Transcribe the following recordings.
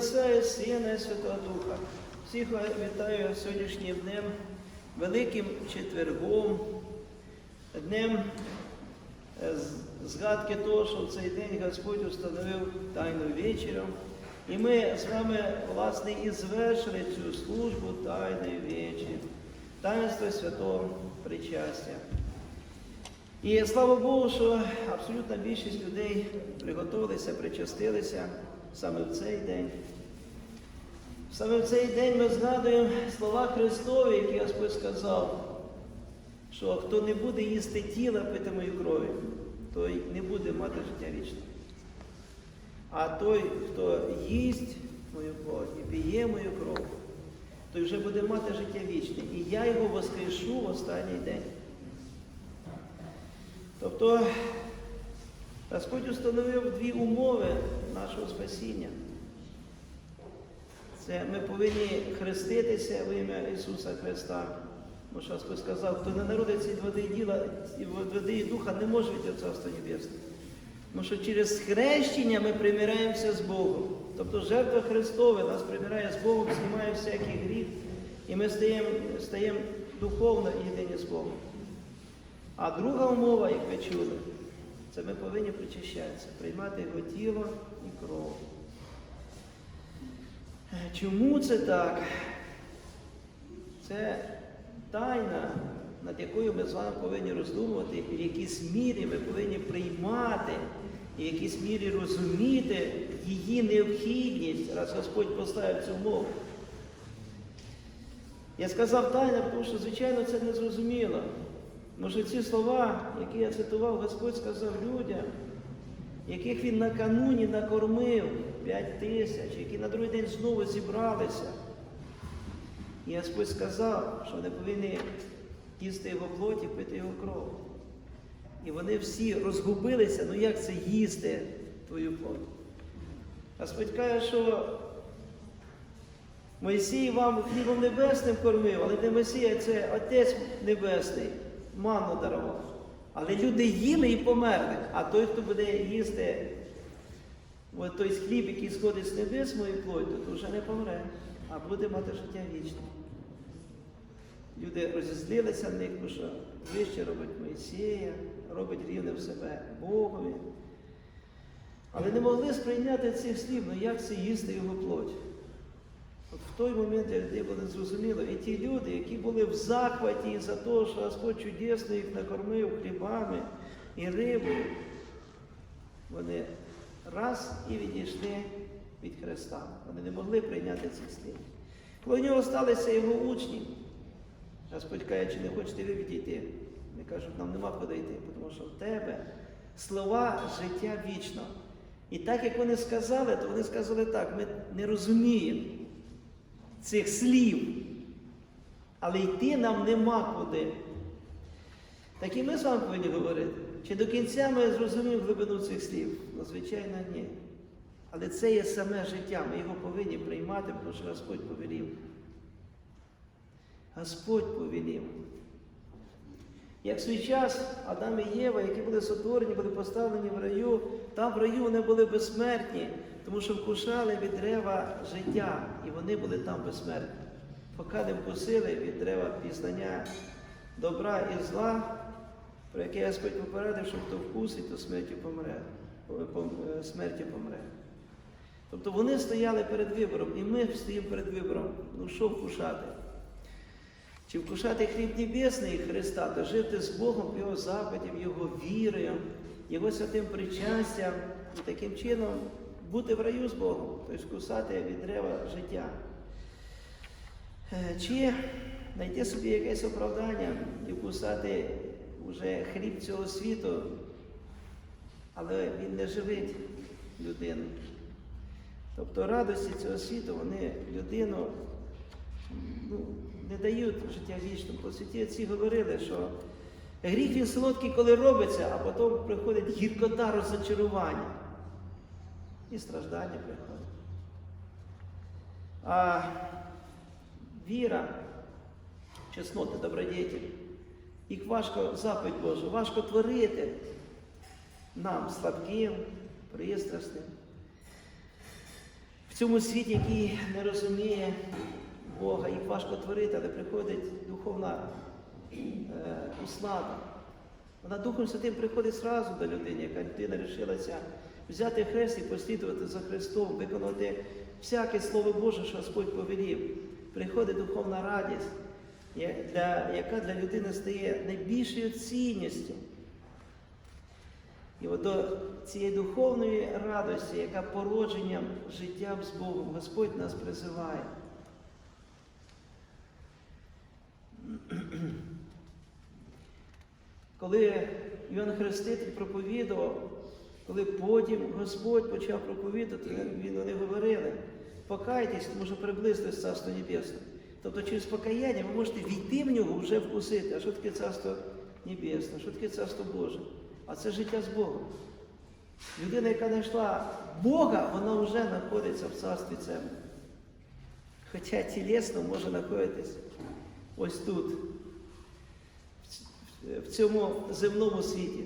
Отця і Сина і Святого Духа. Всіх вітаю сьогоднішнім днем, Великим четвергом, днем е, згадки того, що в цей день Господь установив тайну вечерю. І ми з вами, власне, і звершили цю службу Тайної вечері, таїнство святого причастя. І слава Богу, що абсолютна більшість людей приготувалися, причастилися саме в цей день. Саме в цей день ми згадуємо слова Христові, які Господь сказав, що хто не буде їсти тіла, пити мою крові, той не буде мати життя вічне. А той, хто їсть мою плоть і п'є мою кров, той вже буде мати життя вічне. І я його воскрешу в останній день. Тобто Господь установив дві умови нашого спасіння. Це ми повинні хреститися в ім'я Ісуса Христа. Бо сказав, хто не народиться від води і діла, і води і духа, не може від Царства Небесного. Тому що через хрещення ми примираємося з Богом. Тобто жертва Христова нас примиряє з Богом, знімає всякий гріх, і ми стаємо, стаємо духовно єдині з Богом. А друга умова, як ви чули, це ми повинні причащатися, приймати його тіло і кров. Чому це так? Це тайна, над якою ми з вами повинні роздумувати, і в якійсь мірі ми повинні приймати, і в якійсь мірі розуміти її необхідність, раз Господь поставив цю умову. Я сказав тайна, тому що, звичайно, це не зрозуміло. Може, ці слова, які я цитував, Господь сказав людям, яких він накануні накормив 5 тисяч, які на другий день знову зібралися. І Господь сказав, що вони повинні їсти його плоті, пити його кров. І вони всі розгубилися, ну як це їсти твою плоть? Господь каже, що Моїсій вам хлібом небесним кормив, але не Месія, це Отець Небесний, манну дарував. Але люди їли і померли. А той, хто буде їсти от той хліб, який сходить з небес мою плоть, то вже не помре, а буде мати життя вічне. Люди розізлилися на них, тому що вище робить Моїсія, робить рівне в себе Богові. Але не могли сприйняти цих слів, ну як це їсти його плоть. Той момент для людей було і ті люди, які були в захваті за те, що Господь чудесно їх накормив хлібами і рибою, вони раз і відійшли від Христа. Вони не могли прийняти цих слів. Коли в нього сталися його учні, Господь каже, чи не хочете ви відійти? Вони кажуть, нам нема куди йти, тому що в тебе слова життя вічно. І так як вони сказали, то вони сказали так, ми не розуміємо цих слів, але йти нам нема куди. Так і ми з вами повинні говорити. Чи до кінця ми зрозуміємо глибину цих слів? Ну, звичайно, ні. Але це є саме життя, ми його повинні приймати, тому що Господь повелів. Господь повелів. Як в свій час Адам і Єва, які були сотворені, були поставлені в раю, там в раю вони були безсмертні, тому що вкушали від дерева життя, і вони були там безсмертні. Поки не вкусили від дерева пізнання добра і зла, про яке Господь попередив, що хто вкусить, то смертю помре. пом- Смерті помре. Тобто вони стояли перед вибором, і ми стоїмо перед вибором, ну що вкушати? Чи вкушати хліб небесний Христа, то жити з Богом, Його заповідям, Його вірою, Його святим причастям і таким чином бути в раю з Богом, тобто вкусати від дерева життя. Е, Чи знайти собі якесь оправдання і вкусати вже хліб цього світу, але він не живить людину. Тобто радості цього світу вони людину ну, не дають життя вічному. По святі отці говорили, що гріх він солодкий, коли робиться, а потім приходить гіркота розочарування. І страждання приходить. А віра, чеснота, добродетель, їх важко заповідь Божу, важко творити нам, слабким, пристрасним. цьому світі, який не розуміє Бога, їх важко творити, але приходить духовна е, услада. Вона Духом Святим приходить зразу до людини, яка людина рішилася взяти хрест і послідувати за Христом, виконати всяке Слово Боже, що Господь повелів. Приходить духовна радість, яка для людини стає найбільшою цінністю. І от до цієї духовної радості, яка породженням життям з Богом, Господь нас призиває. Коли Іван Хреститель проповідував, коли потім Господь почав проповідати, він вони говорили, покайтесь, тому що приблизилось Царство Небесне. Тобто через покаяння ви можете війти в нього вже вкусити. А що таке Царство Небесне? Що таке Царство Боже? А це життя з Богом. Людина, яка знайшла Бога, вона вже знаходиться в царстві цьому. Хоча тілесно може знаходитись ось тут, в цьому земному світі.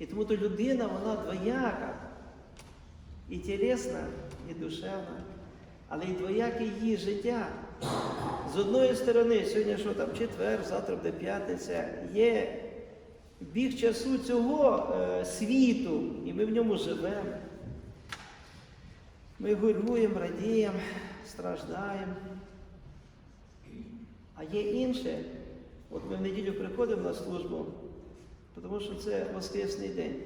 І тому то людина, вона двояка, і тілесна, і душевна, але і двояке її життя. З одної сторони, сьогодні що там четвер, завтра буде п'ятниця, є біг часу цього е, світу, і ми в ньому живемо. Ми горюємо, радіємо, страждаємо. А є інше. От ми в неділю приходимо на службу, тому що це Воскресний день.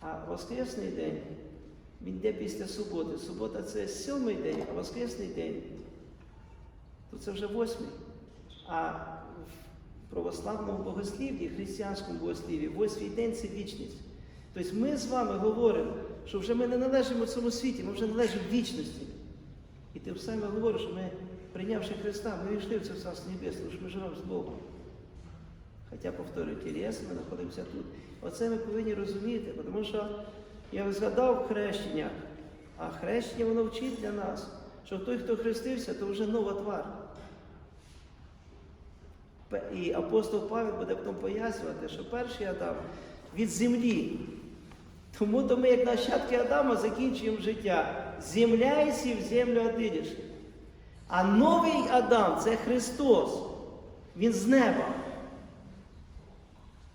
А Воскресний день, він йде після суботи. Субота це сьомий день, а Воскресний день, то це вже восьмий. А в православному богослів'ї, християнському богослів'ї, восьмий день це вічність. Тобто ми з вами говоримо, що вже ми не належимо цьому світі, ми вже належимо вічності. І тим самим говориш, що ми, прийнявши Христа, ми війшли в це Царство Небесне, що ми живемо з Богом. Хоча, повторюю, тілес, ми знаходимося тут. Оце ми повинні розуміти, тому що я згадав хрещення, а хрещення воно вчить для нас, що той, хто хрестився, то вже нова твар. І апостол Павел буде потім пояснювати, що перший Адам від землі. Тому то ми, як нащадки Адама, закінчуємо життя. Земля і сів, землю одидиш. А новий Адам це Христос. Він з неба.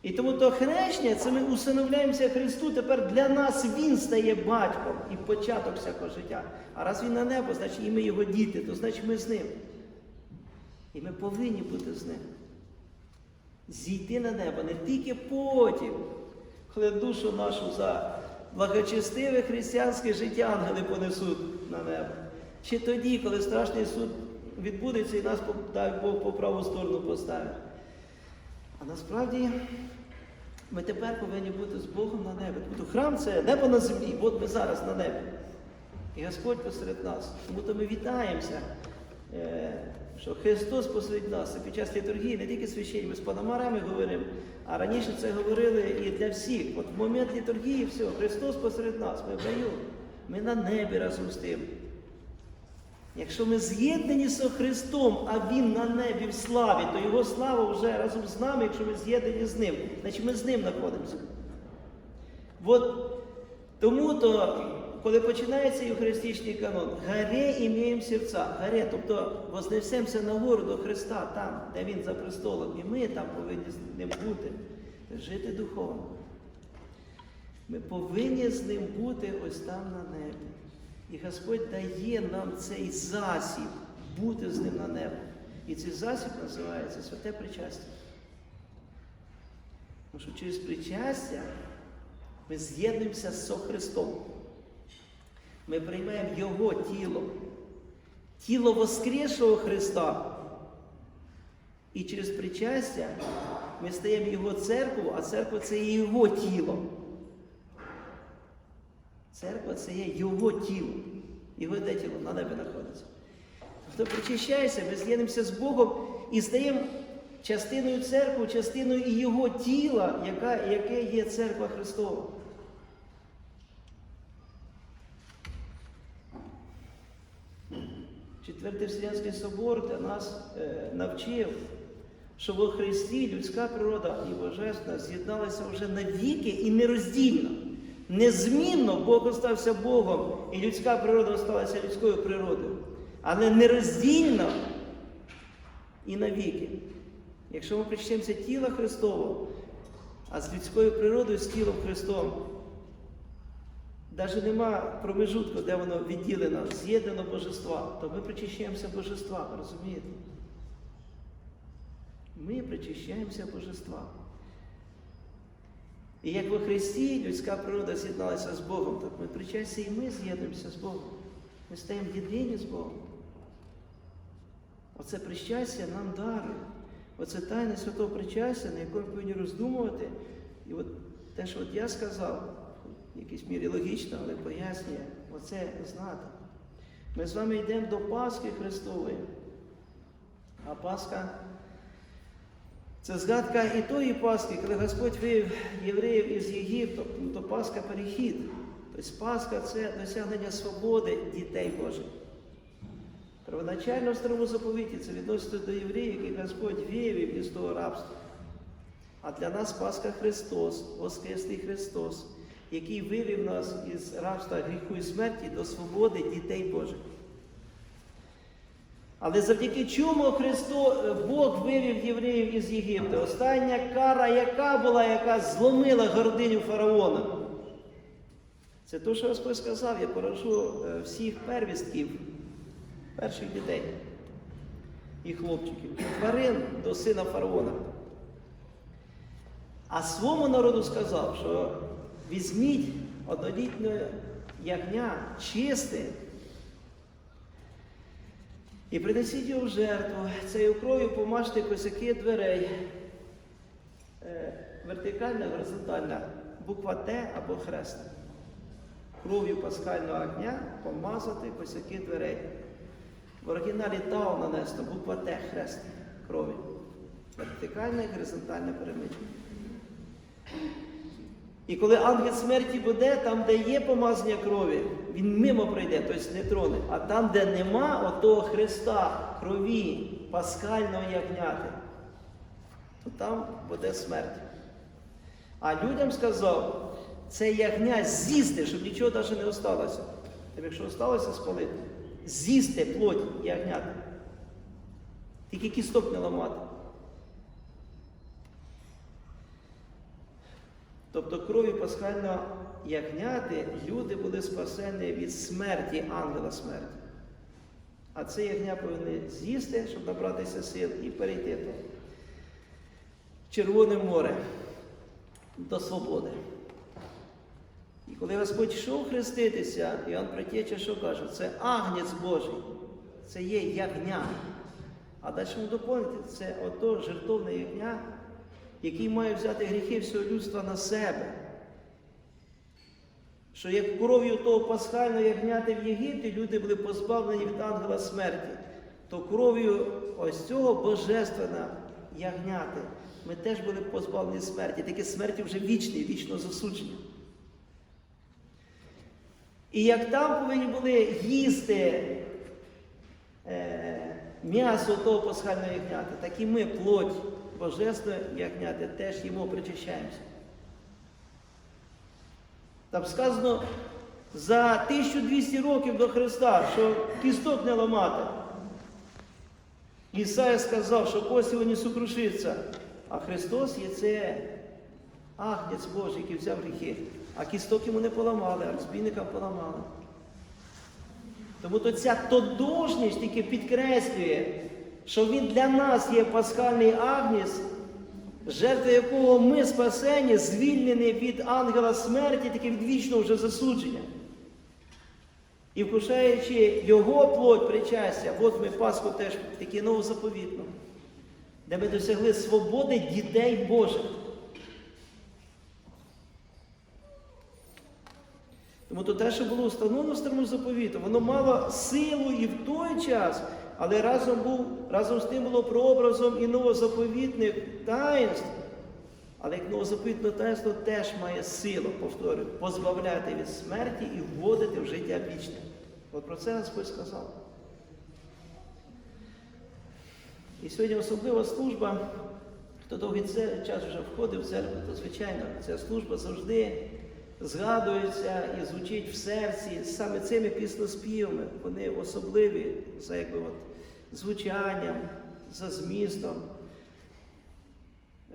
І тому то хрещення, це ми усиновляємося Христу, тепер для нас Він стає батьком і початок всякого життя. А раз він на небо, значить і ми його діти, то значить ми з ним. І ми повинні бути з ним. Зійти на небо не тільки потім, коли душу нашу за благочестиве християнське життя ангели понесуть на небо. Чи тоді, коли страшний суд відбудеться і нас, дай Бог, по праву сторону поставить. А насправді ми тепер повинні бути з Богом на небі. Тобто храм це небо на землі, от ми зараз на небі. І Господь посеред нас. Тому то ми вітаємося, е, що Христос посеред нас. І під час літургії не тільки священні, ми з панамарами говоримо, а раніше це говорили і для всіх. От в момент літургії все, Христос посеред нас, ми в раю, ми на небі разом з тим. Якщо ми з'єднані з Христом, а Він на небі в славі, то Його слава вже разом з нами, якщо ми з'єднані з Ним, значить ми з Ним знаходимося. От тому то, коли починається Євхаристичний канон, горе імеємо серця, горе, тобто вознесемося на гору до Христа, там, де Він за престолом, і ми там повинні з ним бути, жити духовно. Ми повинні з ним бути ось там на небі. І Господь дає нам цей засіб бути з ним на небі. І цей засіб називається святе причастя. Тому що через причастя ми з'єднуємося з Христом. Ми приймаємо Його тіло, тіло Воскресшого Христа. І через причастя ми стаємо Його церкву, а церква це Його тіло. Церква це є Його тіло. Його де тіло на небі знаходиться. Хто причащається, ми з'єднуємося з Богом і стаємо частиною церкви, частиною і Його тіла, яка, яке є церква Христова. Четвертий Вселенський собор для нас е, навчив, що во Христі людська природа і божественна з'єдналися вже навіки і нероздільно. Незмінно Бог остався Богом, і людська природа осталася людською природою. Але нероздільно і навіки. Якщо ми причтемося тіла Христового, а з людською природою, з тілом Христом, навіть нема промежутку, де воно відділено, з'єднано божества, то ми причащаємося божества, розумієте? Ми причащаємося божества. І як во Христі людська природа з'єдналася з Богом, так ми причастя і ми з'єднуємося з Богом. Ми стаємо єдині з Богом. Оце причастя нам дарує. Оце тайна святого причастя, на якому повинні роздумувати. І от те, що от я сказав, в якійсь мірі логічно, але пояснює, оце знати. Ми з вами йдемо до Пасхи Христової. А Пасха це згадка і тої Пасхи, коли Господь вивів євреїв із Єгипту, то Пасха перехід. Тобто Пасха це досягнення свободи дітей Божих. Первоначально в старому заповіті це відноситься до євреїв, яких Господь вивів із того рабства. А для нас Пасха Христос, Воскреслий Христос, який вивів нас із рабства гріху і смерті до свободи дітей Божих. Але завдяки чому Христу Бог вивів євреїв із Єгипту? Остання кара, яка була, яка зломила гординю фараона. Це те, що Господь сказав, я порошу е, всіх первістків, перших дітей і хлопчиків, тварин до сина фараона. А своєму народу сказав, що візьміть однолітнє ягня, чисте, і принесіть його в жертву. Цією кров'ю помажте косяки дверей. Е, Вертикальна, горизонтальна, буква Т або хрест. Кров'ю пасхального огня помазати косяки дверей. В оригіналі Тау нанесено, буква Т, хрест крові. Вертикальна і горизонтальна перемичка. І коли ангел смерті буде, там, де є помазання крові, він мимо пройде, тобто не троне. А там, де нема отого Христа, крові, пасхального ягняти, то там буде смерть. А людям сказав, це ягня з'їсти, щоб нічого навіть не осталося. Тобто, якщо осталося спалити, з'їсти плоть ягняти. Тільки кісток не ламати. Тобто крові пасхального ягняти люди були спасені від смерті ангела смерті. А це ягня повинні з'їсти, щоб набратися сил і перейти то. Червоне море до свободи. І коли Господь йшов хреститися, Іоанн Предтеча що каже? Це агнець Божий, це є ягня. А далі ми доповнити, це ото жертовне ягня, який має взяти гріхи всього людства на себе. Що як кров'ю того пасхального ягняти в Єгипті люди були позбавлені від ангела смерті, то кров'ю ось цього божественного ягняти ми теж були позбавлені смерті, таке смерті вже вічної, вічного засудження. І як там повинні були їсти е, м'ясо того пасхального ягняти, так і ми плоть божественного ягняти теж йому причащаємося. Там сказано за 1200 років до Христа, що кісток не ламати. Ісая сказав, що кості не сукрушиться, а Христос є це агнець Божий, який взяв гріхи. А кісток йому не поламали, а розбійникам поламали. Тому то ця тодожність тільки підкреслює, що він для нас є пасхальний агнець, жертва якого ми спасені, звільнені від ангела смерті, таки від вічного вже засудження. І вкушаючи його плоть причастя, от ми Пасху теж такі новозаповітно, де ми досягли свободи дітей Божих. Тому то те, що було встановлено в старому заповіту, воно мало силу і в той час, але разом був, разом з тим було прообразом і новозаповітних таїнств. Але як новозаповітне таїнство теж має силу, повторюю, позбавляти від смерті і вводити в життя вічне. От про це Господь сказав. І сьогодні особлива служба, хто довгий час вже входив в церкву, то звичайно, ця служба завжди згадується і звучить в серці саме цими пісноспівами. Вони особливі за якби, от, звучанням, за змістом.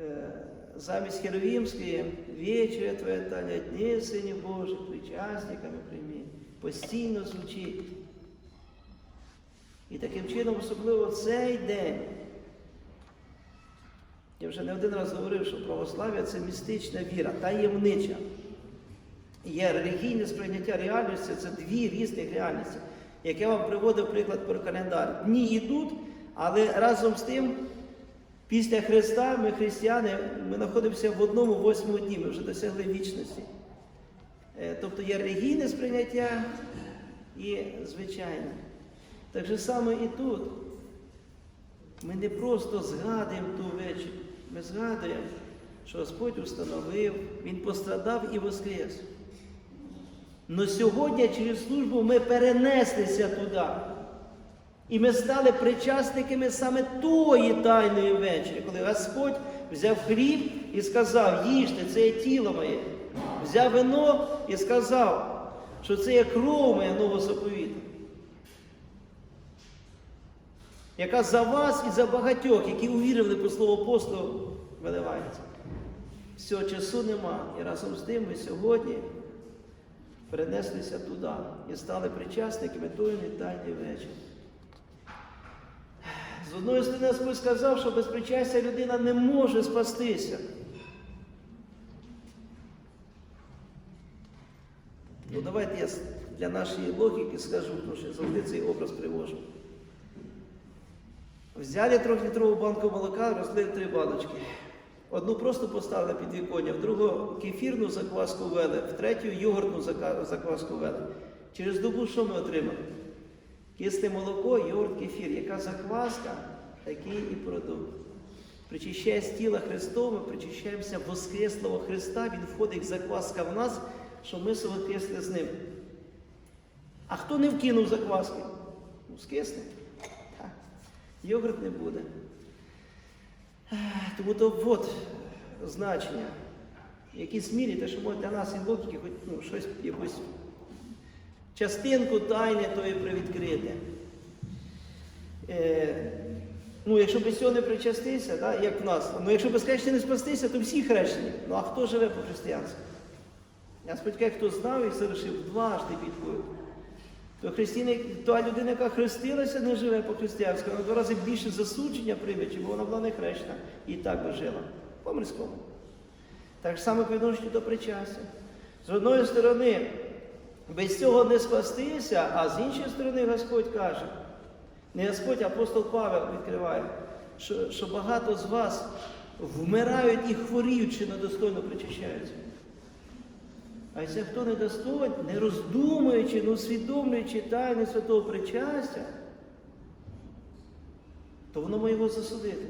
Е, Замість Херовімської вечеря Твоя Таня, дні Сині Божих, причасниками приймі, постійно звучить. І таким чином, особливо цей день, я вже не один раз говорив, що православ'я це містична віра, таємнича. Є релігійне сприйняття реальності, це дві різних реальності. Як я вам приводив приклад про календар. Дні йдуть, але разом з тим, після Христа ми, християни, ми знаходимося в одному восьмому дні, ми вже досягли вічності. Е, Тобто є релігійне сприйняття і звичайне. Так же саме і тут. Ми не просто згадуємо ту вечір, ми згадуємо, що Господь установив, Він пострадав і воскрес. Но сьогодні через службу ми перенеслися туди. І ми стали причасниками саме тої тайної вечері, коли Господь взяв хліб і сказав, їжте, це є тіло моє. Взяв вино і сказав, що це є кров моя нового заповіту. Яка за вас і за багатьох, які увірили по слову апостолу, виливається. Всього часу нема. І разом з тим ми сьогодні перенеслися туди і стали причасниками тої тайної вечері. З одної сторони, Господь сказав, що без причастя людина не може спастися. Ну давайте я для нашої логіки скажу, тому що я завжди цей образ привожу. Взяли трьохлітрову банку молока, розлили три баночки. Одну просто поставили під віконня, в другу кефірну закваску ввели, в третю йогуртну закваску ввели. Через добу що ми отримали? Кисне молоко, йогурт, кефір. Яка закваска, такий і продукт. Причищає з тіла Христове, причищаємося Воскреслого Христа, Він входить закваска в нас, щоб ми совокресли з ним. А хто не вкинув закваски? Ну, скисне. Так. Йогурт не буде. Тому то от значення. В якійсь мірі, те, що для нас логіки, хоч ну, щось якусь частинку тайни тої привідкрити. Е, ну, якщо без цього не причастися, да, як в нас, ну якщо без хрещення не спастися, то всі хрещені. Ну а хто живе по християнськи? Я сподіваюся, хто знав і совершив дважди підходить. То християни, та людина, яка хрестилася, не живе по християнськи, вона два рази більше засудження прийме, чим вона була не хрещена. І так би жила. По мирському. Так само по відношенню до причастя. З одної сторони, без цього не спастися, а з іншої сторони Господь каже, не Господь, а апостол Павел відкриває, що, що багато з вас вмирають і хворіючи недостойно причащаються. А якщо хто недостоїть, не роздумуючи, не усвідомлюючи тайни святого причастя, то воно може його засудити.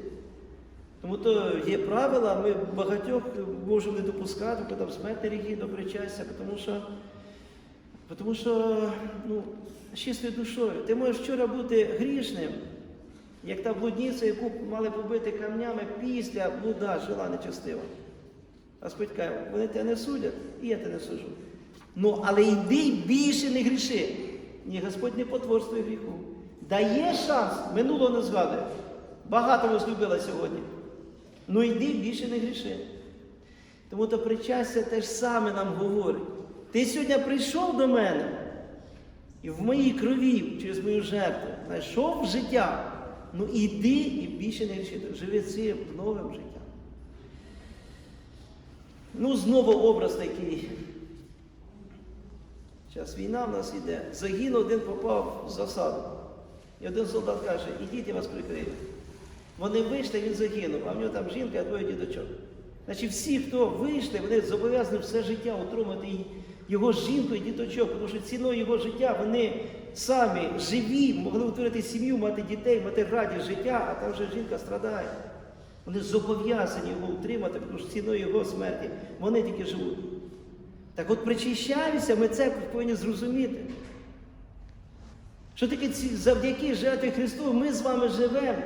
Тому то є правила, ми багатьох можемо не допускати, бо там смертний ріги до причастя, тому що, тому що ну, чистою душою. Ти можеш вчора бути грішним, як та блудниця, яку мали побити камнями після блуда жила нечестива. Господь каже, вони тебе не судять, і я тебе не суджу. Ну, але йди більше не гріши. Ні, Господь не потворствує гріху. Дає шанс, минулого не згадує. Багато любила сьогодні. Ну йди більше не гріши. Тому то причастя те ж саме нам говорить. Ти сьогодні прийшов до мене і в моїй крові, через мою жертву, знайшов життя. Ну іди і більше не гріши. Живи цим новим життям. Ну, знову образ такий. Зараз війна в нас йде. Загинув, один попав в засаду. І один солдат каже, ідіть, я вас прикрию. Вони вийшли, він загинув, а в нього там жінка, а двоє діточок. Значить, всі, хто вийшли, вони зобов'язані все життя утримати його жінку і діточок, тому що ціною його життя вони самі живі, могли утворити сім'ю, мати дітей, мати радість життя, а там вже жінка страдає. Вони зобов'язані його утримати, тому що ціною його смерті вони тільки живуть. Так от причищаємося, ми це повинні зрозуміти. Що таке завдяки жертві Христу ми з вами живемо.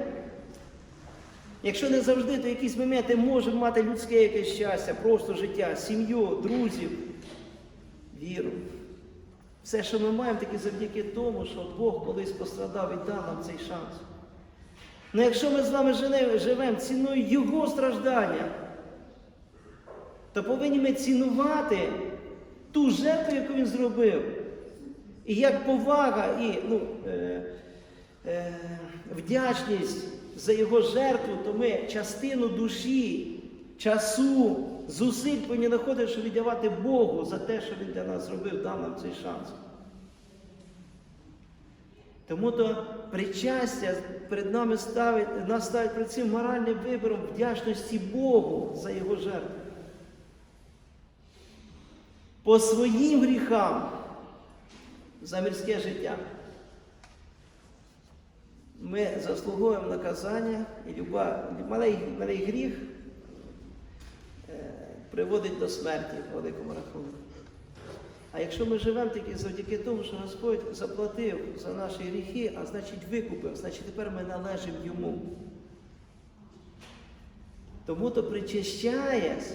Якщо не завжди, то якісь моменти можемо мати людське якесь щастя, просто життя, сім'ю, друзів. віру. Все, що ми маємо, таки завдяки тому, що Бог колись пострадав і дав нам цей шанс. Ну якщо ми з вами живемо ціною Його страждання, то повинні ми цінувати ту жертву, яку він зробив. І як повага і ну, е, е, вдячність за його жертву, то ми частину душі, часу, зусиль повинні знаходити, щоб віддавати Богу за те, що Він для нас зробив, дав нам цей шанс. Тому то причастя перед нами ставить, нас ставить перед цим моральним вибором вдячності Богу за Його жертву. По своїм гріхам за мирське життя. Ми заслуговуємо наказання і люба, малий, малий гріх е, приводить до смерті в великому рахунку. А якщо ми живемо тільки завдяки тому, що Господь заплатив за наші гріхи, а значить викупив, значить тепер ми належимо йому. Тому то причащаясь,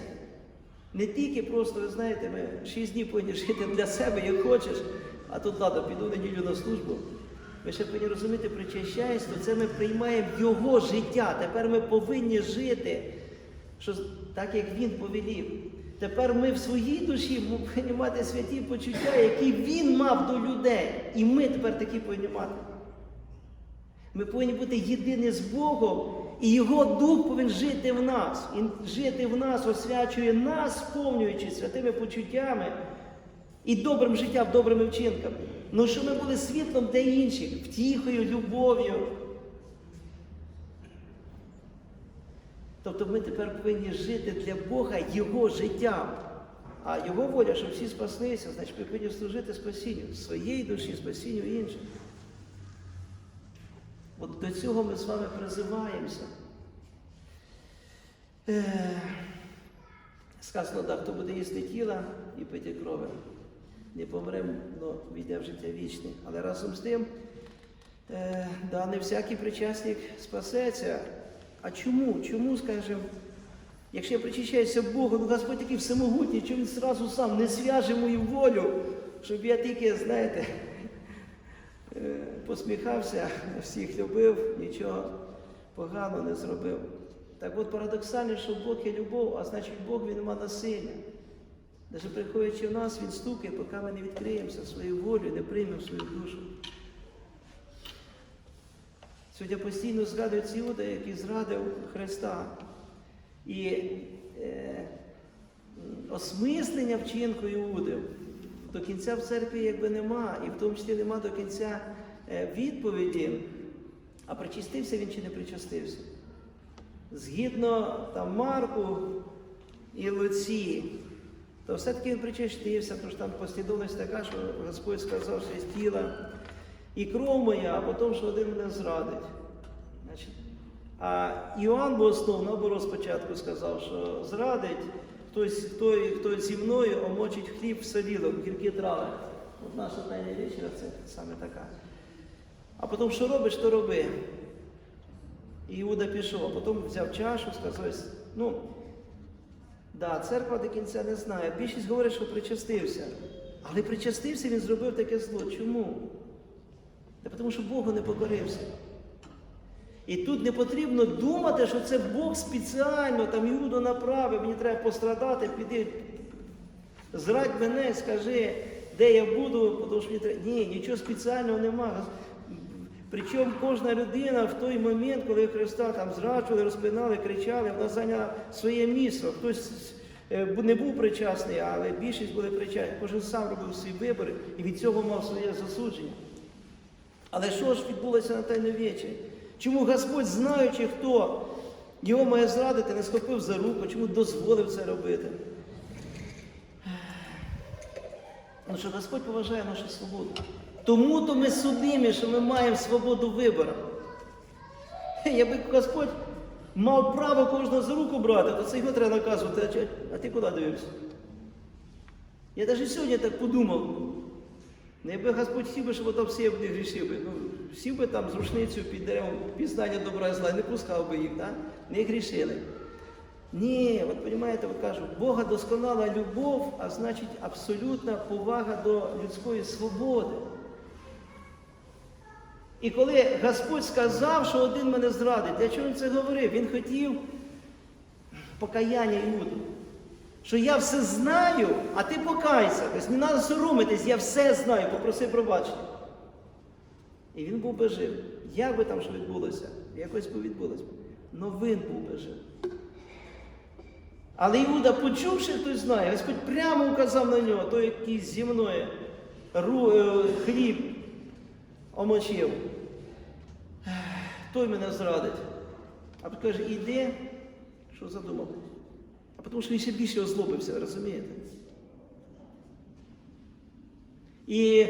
не тільки просто, ви знаєте, ми шість днів повинні жити для себе, як хочеш, а тут ладно, піду неділю на службу. Ми ще повинні розуміти, причащаясь, то це ми приймаємо Його життя. Тепер ми повинні жити, що так як Він повелів. Тепер ми в своїй душі повинні мати святі почуття, які Він мав до людей. І ми тепер такі повинні мати. Ми повинні бути єдині з Богом, і Його Дух повинен жити в нас. І жити в нас освячує нас, сповнюючи святими почуттями і добрим життям, добрими вчинками. Ну, щоб ми були світлом для інших, втіхою, любов'ю. Тобто ми тепер повинні жити для Бога Його життям. А Його воля, щоб всі спаслися, значить ми повинні служити спасінню своєї душі, спасінню інших. От до цього ми з вами призиваємося. Е, Сказано, да, хто буде їсти тіла і пити крови, не помремо, але війде в життя вічне. Але разом з тим, е, да, не всякий причасник спасеться. А чому? Чому, скажімо, якщо я причащаюся Богу, ну Господь такий всемогутній, чому він зразу сам не зв'яже мою волю, щоб я тільки, знаєте, е, посміхався, всіх любив, нічого поганого не зробив. Так от парадоксально, що Бог є любов, а значить Бог він нема насилля. Навіть приходячи в нас, він стукає, поки ми не відкриємося своєю волею, не приймемо свою душу. Сьогодні постійно згадують Іуда, який зрадив Христа. І е, осмислення вчинку Іуди до кінця в церкві якби нема, і в тому числі нема до кінця е, відповіді, а причастився він чи не причастився. Згідно там Марку і Луці, то все-таки він причастився, тому що там послідовність така, що Господь сказав, що є тіла і кров моя, а потім, що один мене зрадить. А Іоанн Богослов, наоборот, спочатку сказав, що зрадить хтось, хто, хто зі мною омочить хліб в солілок, гіркі трави. От наша тайна вечора це саме така. А потім, що робиш, то роби. І Іуда пішов, а потім взяв чашу, сказав, ну, да, церква до кінця не знає. Більшість говорить, що причастився. Але причастився, він зробив таке зло. Чому? Та тому що Богу не покорився. І тут не потрібно думати, що це Бог спеціально там Іуду направив, мені треба пострадати, піди, зрадь мене, скажи, де я буду, тому що мені треба. Ні, нічого спеціального немає. Причому кожна людина в той момент, коли Христа там зраджували, розпинали, кричали, вона зайняла своє місце. Хтось е, не був причасний, але більшість були причасні. Кожен сам робив свій вибір і від цього мав своє засудження. Але що ж відбулося на тайновічі? Чому Господь, знаючи, хто його має зрадити, не схопив за руку, чому дозволив це робити? Тому що Господь поважає нашу свободу. Тому то ми судимі, що ми маємо свободу вибору. Якби Господь мав право кожного за руку брати, то це його треба наказувати. А ти куди дивився? Я навіть сьогодні так подумав. Ну, якби Господь хотів щоб там всі не грішив би. Ну, сів би там з рушницею під деревом пізнання добра і зла, не пускав би їх, да? не грішили. Ні, от розумієте, от кажу, Бога досконала любов, а значить абсолютна повага до людської свободи. І коли Господь сказав, що один мене зрадить, для чого він це говорив? Він хотів покаяння Іуду. Що я все знаю, а ти покайся. Тобто не треба соромитись, я все знаю, попроси пробачення. І він був би жив. Як би там що відбулося? Якось би відбулося. Но він був би жив. Але Іуда, почувши, хтось знає, Господь прямо указав на нього, той якийсь зі мною е, хліб омочив. Той мене зрадить. А каже, іди, що задумав. А тому що він ще більше озлобився, розумієте? І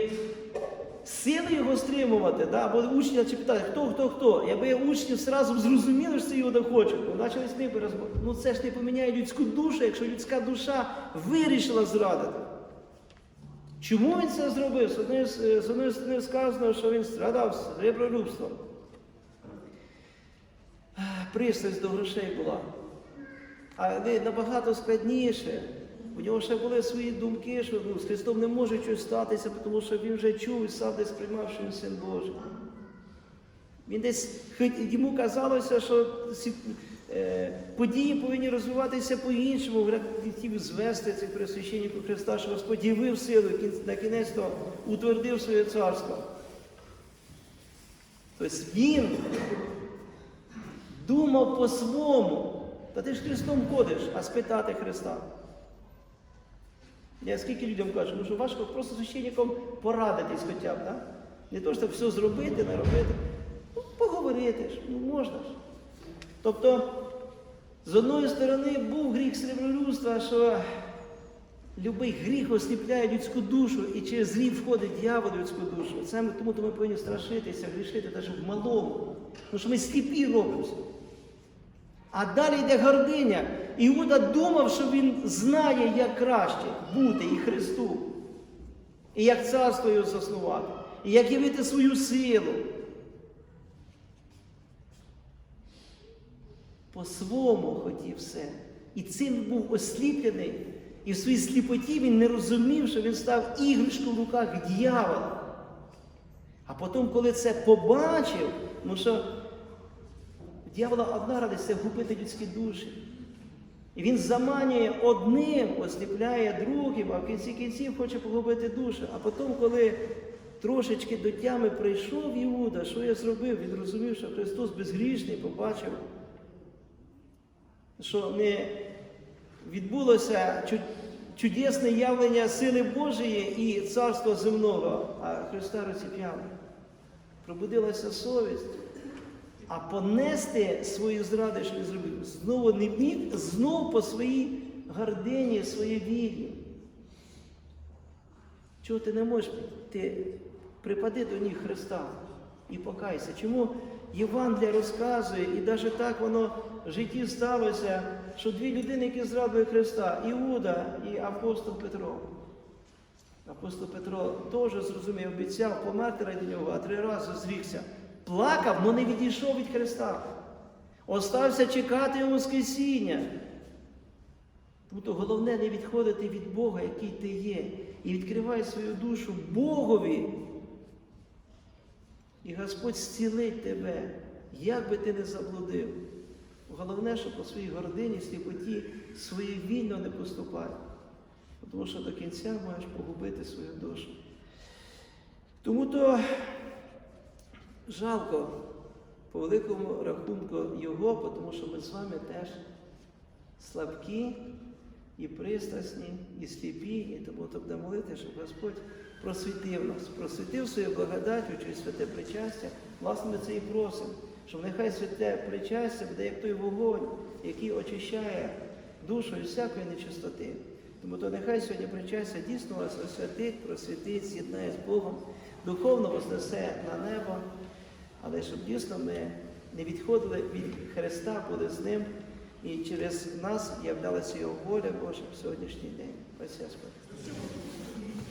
сили його стримувати, да, бо учні чи питають, хто, хто, хто. Якби учні одразу б зрозуміли, що це його хоче, бо почали з ними розмовляти. Ну це ж не поміняє людську душу, якщо людська душа вирішила зрадити. Чому він це зробив? З однієї сторони сказано, що він страдав з ребролюбством. Пристрасть до грошей була. Але набагато складніше. У нього ще були свої думки, що ну, з Христом не може щось статися, тому що він вже чув і сам десь приймав, що він син Божий. Він десь йому казалося, що ці е, події повинні розвиватися по-іншому. Він хотів звести цих пресвященників Христа, що Господь явив силу, на кінець то утвердив своє царство. Тобто він думав по-своєму. Та ти ж Христом ходиш, а спитати Христа. Я скільки людям кажу, ну що важко просто священником порадитись хоча б, да? Не то, що все зробити, не робити. Ну, поговорити ж, ну можна ж. Тобто, з одної сторони був гріх сребролюбства, що любий гріх осліпляє людську душу, і через гріх входить дьявол в людську душу. Саме тому то ми повинні страшитися, грішити навіть в малому. Тому що ми сліпі робимося. А далі йде гординя. Іуда думав, що він знає, як краще бути і Христу, і як царство його заснувати, і як явити свою силу. По-своєму хотів все. І цим був осліплений. І в своїй сліпоті він не розумів, що він став іграшкою в руках дьявола. А потім, коли це побачив, ну що Дьявола одна радість це вгубити людські душі. І він заманює одним, осліпляє другим, а в кінці кінців хоче погубити душу. А потім, коли трошечки до тями прийшов Іуда, що я зробив? Він розумів, що Христос безгрішний, побачив, що не відбулося чудесне явлення сили Божої і царства земного, а Христа розіп'яли. Пробудилася совість. А понести свої зради, що він зробив, знову не міг, знову по своїй гордині, своїй вірі. Чого ти не можеш? Ти припади до ніг Христа і покайся. Чому Євангелія розказує, і навіть так воно в житті сталося, що дві людини, які зрадили Христа, Іуда і апостол Петро. Апостол Петро теж зрозумів, обіцяв померти ради нього, а три рази зрікся. Плакав, але не відійшов від Христа. Остався чекати Воскресіння. Тому то головне не відходити від Бога, який ти є, і відкривай свою душу Богові. І Господь зцілить тебе, як би ти не заблудив. Головне, що по своїй гордині, сліпоті своєвільно не поступай. Тому що до кінця маєш погубити свою душу. Тому то жалко по великому рахунку Його, тому що ми з вами теж слабкі і пристрасні, і сліпі, і тому то буде молити, щоб Господь просвітив нас, просвітив свою благодаттю через святе причастя. Власне, ми це і просимо, щоб нехай святе причастя буде як той вогонь, який очищає душу від всякої нечистоти. Тому то нехай сьогодні причастя дійсно вас освятить, просвітить, з'єднає з Богом, духовно вознесе на небо, але щоб дійсно ми не відходили від Христа, були з Ним, і через нас являлася Його воля Божа в сьогоднішній день. Ось.